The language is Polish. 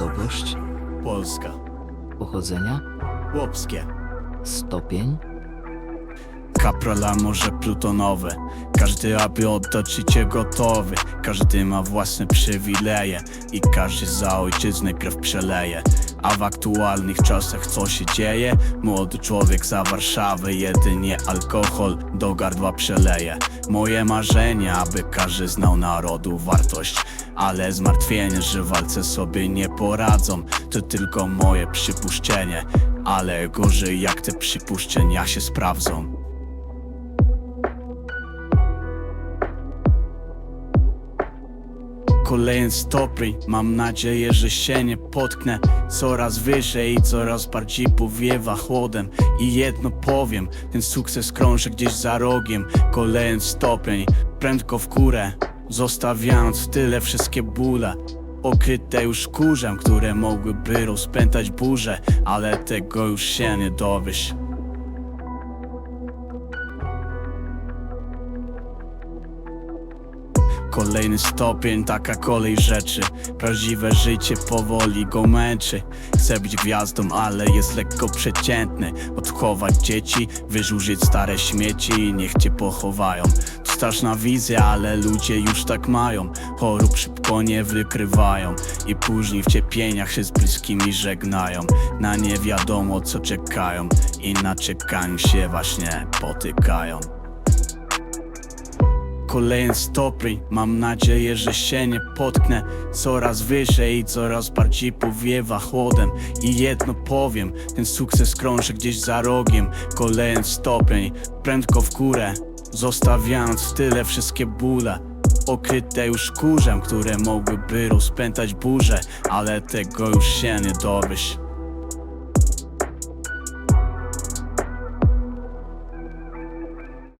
Narodowość, Polska. pochodzenia, Chłopskie. stopień, Kaprala może plutonowe Każdy aby oddać życie gotowy. Każdy ma własne przywileje I każdy za ojczyznę krew przeleje. A w aktualnych czasach co się dzieje? Młody człowiek za Warszawę Jedynie alkohol do gardła przeleje. Moje marzenie, aby każdy znał narodu wartość. Ale zmartwienie, że walce sobie nie poradzą. To tylko moje przypuszczenie. Ale gorzej jak te przypuszczenia się sprawdzą Kolejny stopień, mam nadzieję, że się nie potknę. Coraz wyżej i coraz bardziej powiewa chłodem. I jedno powiem, ten sukces krąży gdzieś za rogiem. Kolejny stopień, prędko w górę Zostawiając tyle wszystkie bóle. Okryte już kurzem, które mogłyby rozpętać burzę Ale tego już się nie dowiesz Kolejny stopień, taka kolej rzeczy. Prawdziwe życie powoli go męczy. Chce być gwiazdą, ale jest lekko przeciętny. Odchować dzieci, wyrzucić stare śmieci. I niech cię pochowają. To straszna wizja, ale ludzie już tak mają. Chorób szybko nie wykrywają. I później w cierpieniach się z bliskimi żegnają. Na nie wiadomo co czekają. I na czekaniu się właśnie potykają Kolejny stopień, mam nadzieję, że się nie potknę. Coraz wyżej i coraz bardziej powiewa chłodem. I jedno powiem, ten sukces krąży gdzieś za rogiem. Kolejny stopień, prędko w górę Zostawiając w tyle wszystkie bóle. Okryte już kurzem, które mogłyby rozpętać burzę Ale tego już się nie dowiesz